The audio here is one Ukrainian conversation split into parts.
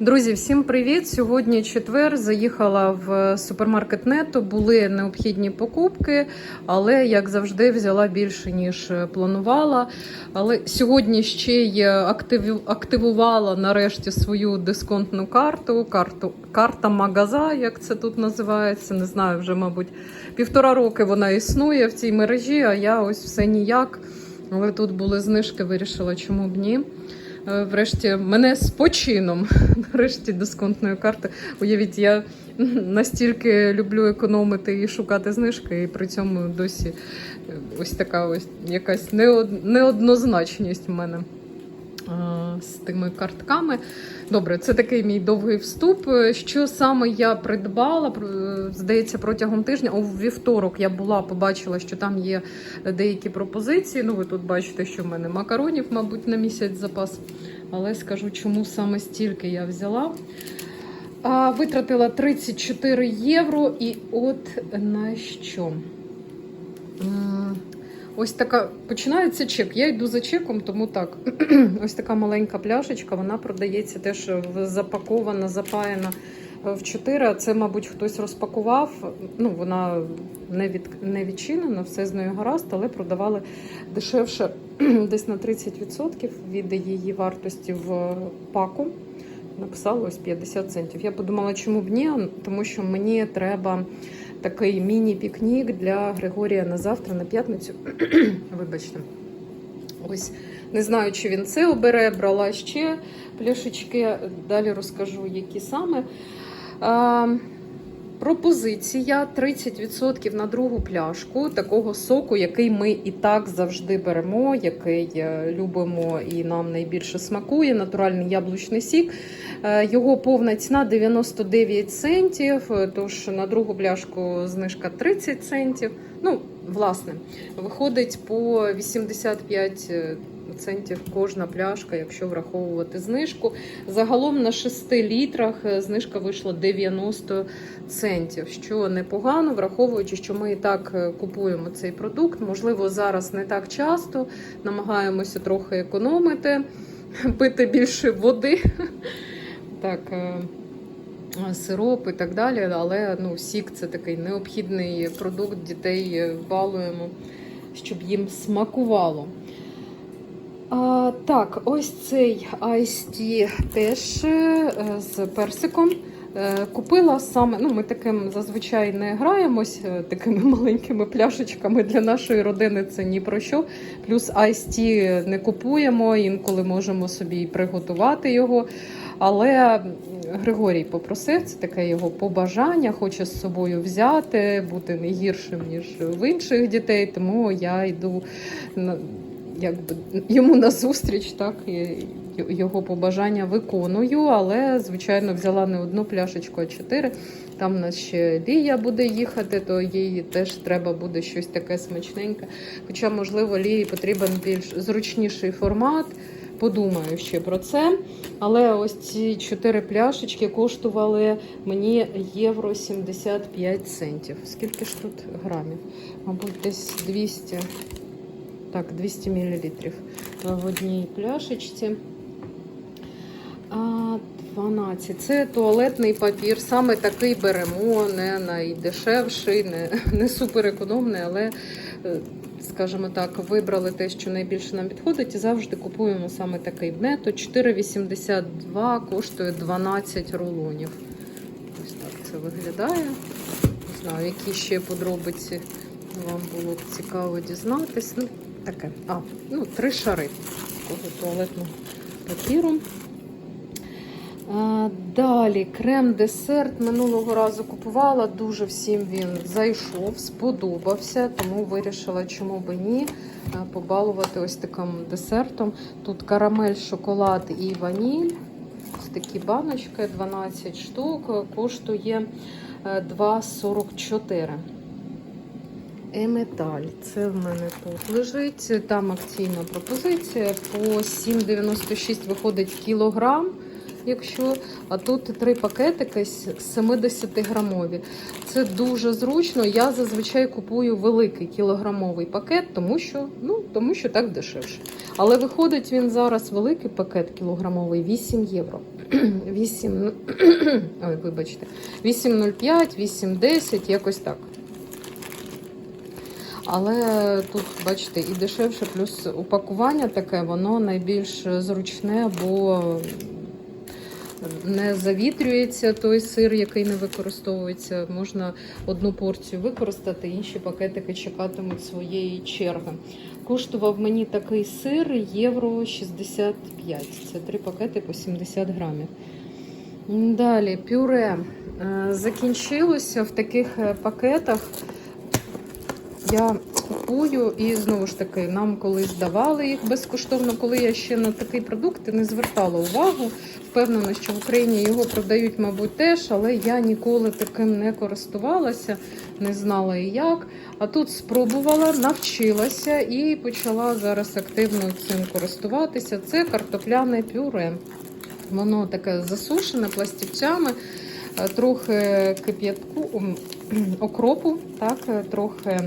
Друзі, всім привіт! Сьогодні четвер. Заїхала в супермаркет Нетто. Були необхідні покупки, але як завжди взяла більше ніж планувала. Але сьогодні ще й активувала нарешті свою дисконтну карту. Карту карта магаза, як це тут називається. Не знаю, вже мабуть півтора роки вона існує в цій мережі. А я ось все ніяк. Але тут були знижки, вирішила, чому б ні. Е, Врешті мене з почином, нарешті дисконтної карти. Уявіть, я настільки люблю економити і шукати знижки, і при цьому досі е, ось така ось якась неоднозначність в мене з тими картками. Добре, це такий мій довгий вступ. Е, Що саме я придбала? Здається, протягом тижня у вівторок я була, побачила, що там є деякі пропозиції. Ну, ви тут бачите, що в мене макаронів, мабуть, на місяць запас. Але скажу, чому саме стільки я взяла. А, витратила 34 євро. І от на що? Ось така починається чек. Я йду за чеком, тому так. Ось така маленька пляшечка, вона продається теж запакована, запаяна в 4. А Це, мабуть, хтось розпакував. Ну, вона не, від, не відчинена, все з нею гаразд, але продавали дешевше десь на 30% від її вартості в паку. Написали ось 50 центів. Я подумала, чому б ні, тому що мені треба такий міні-пікнік для Григорія на завтра, на п'ятницю. Вибачте. Ось не знаю, чи він це обере, брала ще пляшечки. Далі розкажу, які саме. Пропозиція 30% на другу пляшку такого соку, який ми і так завжди беремо, який е, любимо і нам найбільше смакує. Натуральний яблучний сік. Е, Його повна ціна 99 центів, тож на другу пляшку знижка 30 центів. Ну, власне, виходить по 85 центів кожна пляшка, якщо враховувати знижку. Загалом на 6 літрах е, знижка вийшла 90 центів, що непогано, враховуючи, що ми і так е, купуємо цей продукт. Можливо, зараз не так часто намагаємося трохи економити, пити більше води. Так, е, сироп і так далі, але ну, сік це такий необхідний продукт, дітей балуємо, щоб їм смакувало. А, так, ось цей Tea теж е, з персиком. Е, Купила саме, ну ми таким зазвичай не граємось, е, такими маленькими пляшечками для нашої родини це ні про що. Плюс Tea не купуємо, інколи можемо собі приготувати його. Але Григорій попросив, це таке його побажання, хоче з собою взяти, бути не гіршим, ніж в інших дітей, тому я йду на якби йому назустріч, так його побажання виконую, але звичайно взяла не одну пляшечку, а чотири. Там у нас ще Лія буде їхати, то їй теж треба буде щось таке смачненьке. Хоча, можливо, Лії потрібен більш зручніший формат. Подумаю ще про це. Але ось ці чотири пляшечки коштували мені євро 75 центів. Скільки ж тут грамів? Мабуть, десь 200. Так, 200 мл в одній пляшечці. 12. Це туалетний папір. Саме такий беремо, не найдешевший, не, не суперекономний, але, е, скажімо так, вибрали те, що найбільше нам підходить, і завжди купуємо саме такий в нето. 4,82 коштує 12 рулонів. Ось так це виглядає. Не знаю, які ще подробиці вам було б цікаво дізнатись. Таке. А, ну, три шари такого туалетного папіру. А, Далі крем-десерт минулого разу купувала. Дуже всім він зайшов, сподобався, тому вирішила, чому би ні, побалувати ось таким десертом. Тут карамель, шоколад і ваніль. Ось такі баночки, 12 штук, коштує е, 2,44. Еметаль. Це в мене тут лежить. Там акційна пропозиція. По 7,96 виходить кілограм. Якщо, а тут три пакетики 70-грамові. Це дуже зручно. Я зазвичай купую великий кілограмовий пакет, тому що, ну, тому що так дешевше. Але виходить він зараз великий пакет кілограмовий 8 євро. 8, ой, вибачте, 8,05, 8,10, якось так. Але тут, бачите, і дешевше, плюс упакування таке, воно найбільш зручне, бо не завітрюється той сир, який не використовується. Можна одну порцію використати, інші пакетики чекатимуть своєї черги. Коштував мені такий сир євро 65. Це три пакети по 70 грамів. Далі пюре Е, закінчилося в таких е, пакетах. Я купую і знову ж таки нам колись давали їх безкоштовно, коли я ще на такий продукт не звертала увагу. Впевнена, що в Україні його продають, мабуть, теж, але я ніколи таким не користувалася, не знала і як. А тут спробувала, навчилася і почала зараз активно цим користуватися. Це картопляне пюре. Воно таке засушене пластівцями, е, трохи кип'ятку, окропу, так, е, трохи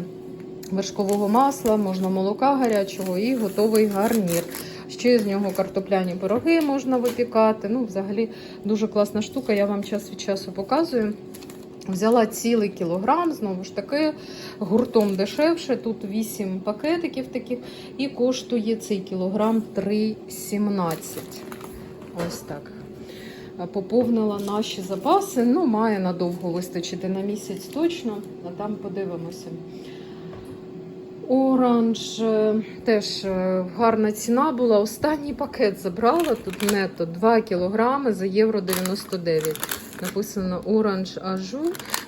вершкового масла, можна молока гарячого і готовий гарнір. Ще з нього картопляні пироги можна випікати. Ну, взагалі дуже класна штука, я вам час від часу показую. Взяла цілий кілограм, знову ж таки, гуртом дешевше. Тут 8 пакетиків таких, і коштує цей кілограм 3,17. Ось так. Поповнила наші запаси. Ну, має надовго вистачити на місяць точно, а там подивимося. Оранж е, теж е, гарна ціна була. Останній пакет забрала. Тут нето 2 кілограми за євро 99. Написано оранж ажу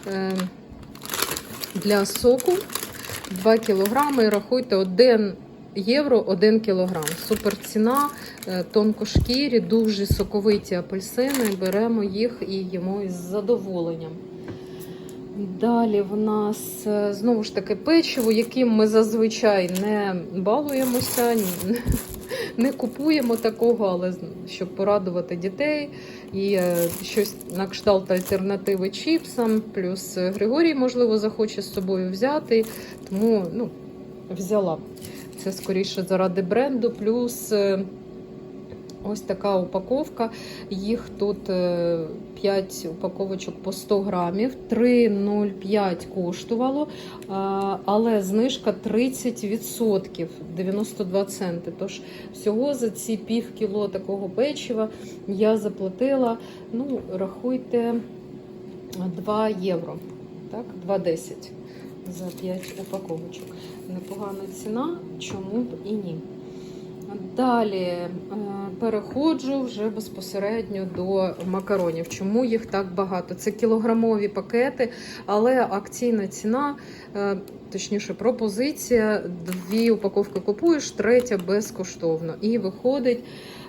е, для соку. 2 кілограми. І рахуйте 1 євро 1 кілограм. Супер ціна, тонкошкірі, дуже соковиті апельсини. Беремо їх і їмо із задоволенням. Далі в нас е, знову ж таки печиво, яким ми зазвичай не балуємося, не купуємо такого, але щоб порадувати дітей і е, щось на кшталт альтернативи чіпсам. Плюс е, Григорій, можливо, захоче з собою взяти, тому ну, взяла. Це скоріше заради бренду, плюс ось така упаковка. Їх тут 5 упаковочок по 100 грамів, 3,05 коштувало, але знижка 30%, 92 центи. Тож всього за ці пів кіло такого печива я заплатила, ну, рахуйте, 2 євро. Так, 2,10 за 5 упаковочок. Непогана ціна, чому б і ні. Далі е, переходжу вже безпосередньо до макаронів. Чому їх так багато? Це кілограмові пакети, але акційна ціна, е, точніше, пропозиція: дві упаковки купуєш, третя безкоштовно. І виходить.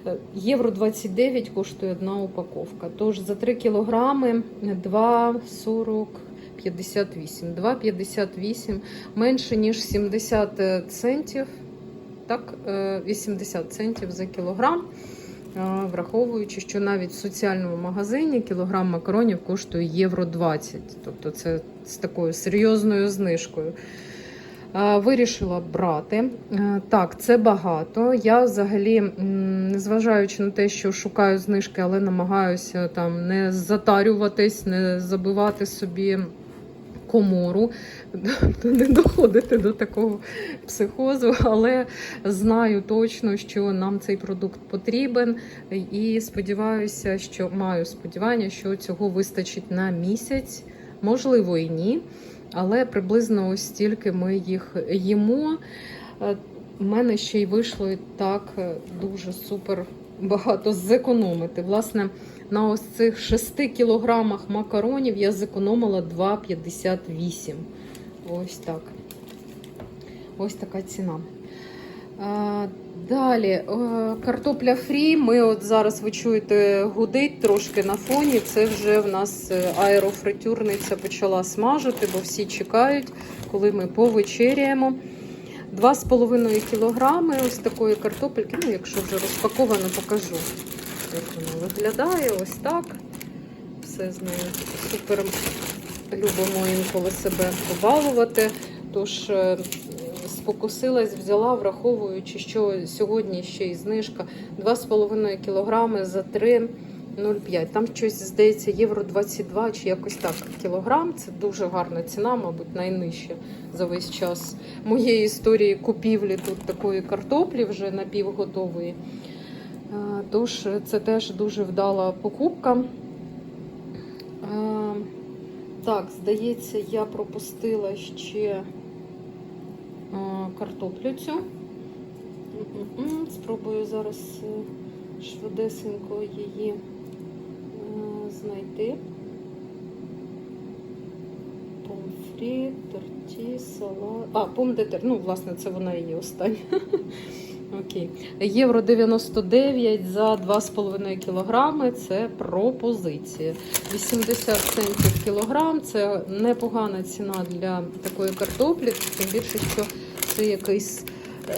е, Євро 29 коштує одна упаковка. Тож за 3 кілограми 2,40 58. 2,58 менше, ніж 70 центів. Так, е, 80 центів за кілограм. Е, Враховуючи, що навіть в соціальному магазині кілограм макаронів коштує євро 20. Тобто це з такою серйозною знижкою. Е, Вирішила брати. Е, Так, це багато. Я взагалі, незважаючи на те, що шукаю знижки, але намагаюся там не затарюватись, не забивати собі комору, не доходити до такого психозу, але знаю точно, що нам цей продукт потрібен. І сподіваюся, що маю сподівання, що цього вистачить на місяць, можливо, і ні. Але приблизно ось стільки ми їх їмо. Е, У мене ще й вийшло так е, дуже супер багато зекономити. Власне, на ось цих 6 кілограмах макаронів я зекономила 2,58. Ось так. Ось така ціна. Далі, е, картопля фрі. Ми от зараз ви чуєте гудить трошки на фоні. Це вже в нас е, аерофритюрниця почала смажити, бо всі чекають, коли ми повечеряємо. 2,5 кілограми ось такої картопельки. Ну, якщо вже розпаковано, покажу, як вона виглядає. Ось так. Все з нею супер любимо інколи себе побалувати. Тож е, спокусилась, взяла, враховуючи, що сьогодні ще й знижка 2,5 кілограми за 3 0,5. Там щось, здається, євро 22 чи якось так кілограм. Це дуже гарна ціна, мабуть, найнижча за весь час моєї історії купівлі тут такої картоплі вже напівготової. Е, Тож це теж дуже вдала покупка. Е, Так, здається, я пропустила ще е, картоплю цю. Спробую зараз швидесенько її знайти. Помфрі, торті, салат. А, помдетер. Ну, власне, це вона і є остання. Окей. Євро 99 за 2,5 кілограми. Це пропозиція. 80 центів кілограм. Це непогана ціна для такої картоплі, тим більше, що це якийсь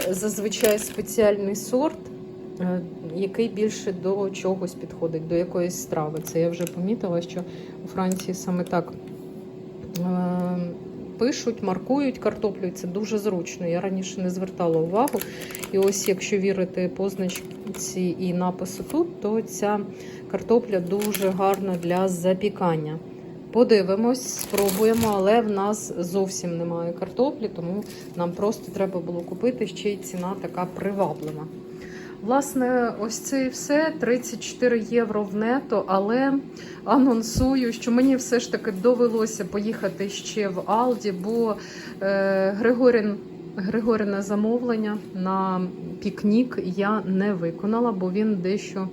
е, зазвичай спеціальний сорт, е, який більше до чогось підходить, до якоїсь страви. Це я вже помітила, що у Франції саме так е, пишуть, маркують картоплю. Це дуже зручно. Я раніше не звертала увагу. І ось, якщо вірити позначці і напису тут, то ця картопля дуже гарна для запікання. Подивимось, спробуємо, але в нас зовсім немає картоплі, тому нам просто треба було купити ще й ціна така приваблива. Власне, ось це і все 34 євро в нето, але анонсую, що мені все ж таки довелося поїхати ще в Алді, бо е, Григорін, Григоріне замовлення на пікнік я не виконала, бо він дещо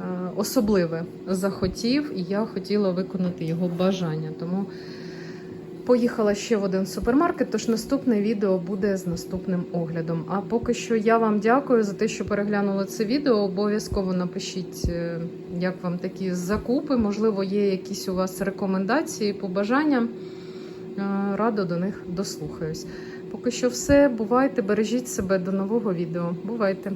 е, особливе захотів, і я хотіла виконати його бажання. Тому поїхала ще в один супермаркет, тож наступне відео буде з наступним оглядом. А поки що я вам дякую за те, що переглянули це відео. Обов'язково напишіть, е, як вам такі закупи. Можливо, є якісь у вас рекомендації, побажання. Е, Радо до них дослухаюсь. Поки що все. Бувайте, бережіть себе до нового відео. Бувайте!